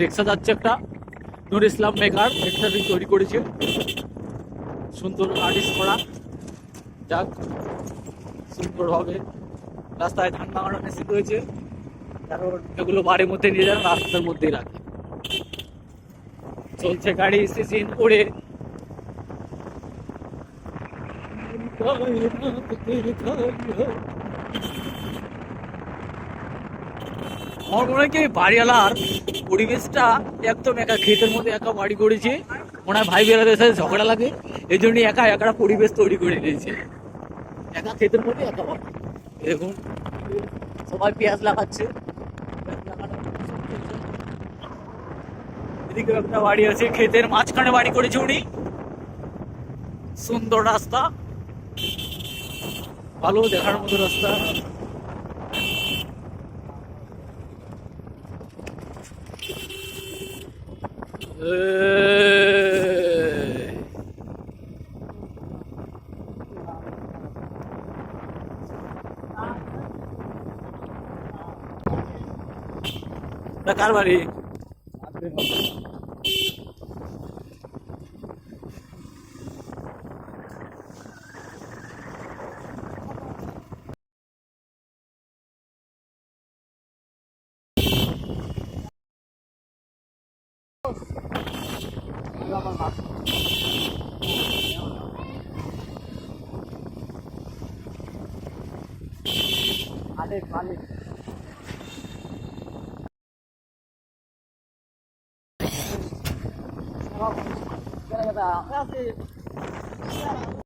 রিক্সা যাচ্ছে একটা। নুর ইসলাম মেকার রিক্সাটি তৈরি করেছে। সুন্দর আর্টিস্ট করা। যাক, সুন্দর সুন্দরভাবে রাস্তায় ধান লাগানো মেশিন রয়েছে। কারণ এগুলো বাড়ির মধ্যে নিয়ে যান, রাস্তার মধ্যেই রাখে। চলছে গাড়ি সিজন উড়ে। মনে হয় কি বাড়িওয়ালার পরিবেশটা একদম একা, ক্ষেতের মধ্যে একা বাড়ি করেছে। মনে হয় ভাই বেড়াদের সাথে ঝগড়া লাগে, এই জন্য একা একা পরিবেশ তৈরি করে দিয়েছে একা ক্ষেতের মধ্যে একা বাড়ি। দেখুন, সবাই পেঁয়াজ লাগাচ্ছে পেঁয়াজ লাগানো চলছে। এদিকে একটা বাড়ি আছে, ক্ষেতের মাঝখানে বাড়ি করেছে উনি। সুন্দর রাস্তা। ভালো দেখার মতো রাস্তা। এই। এটা কার বাড়ি getting about.